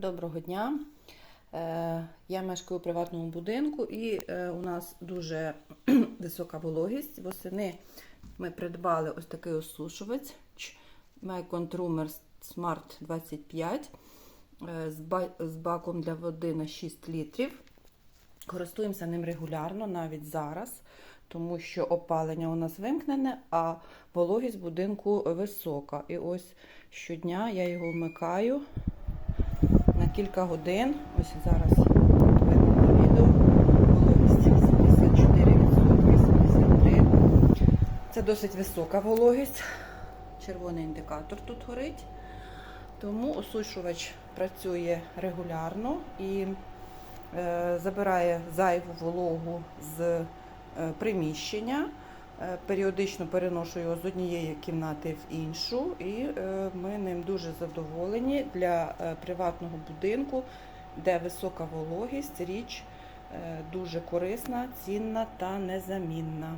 Доброго дня. Е, Я мешкаю у приватному будинку і е, у нас дуже висока вологість. Восени ми придбали ось такий осушувач Micon Trumer Smart 25 е, з ба- з баком для води на 6 літрів. Користуємося ним регулярно, навіть зараз, тому що опалення у нас вимкнене, а вологість будинку висока. І ось щодня я його вмикаю на кілька годин. Ось зараз видно відео. Вологість 84%, 83%. Це досить висока вологість. Червоний індикатор тут горить. Тому осушувач працює регулярно і е, забирає зайву вологу з е, приміщення. Е, Періодично переношу його з однієї кімнати в іншу, і е, ми ним дуже задоволені для е, приватного будинку, де висока вологість, річ дуже корисна, цінна та незамінна.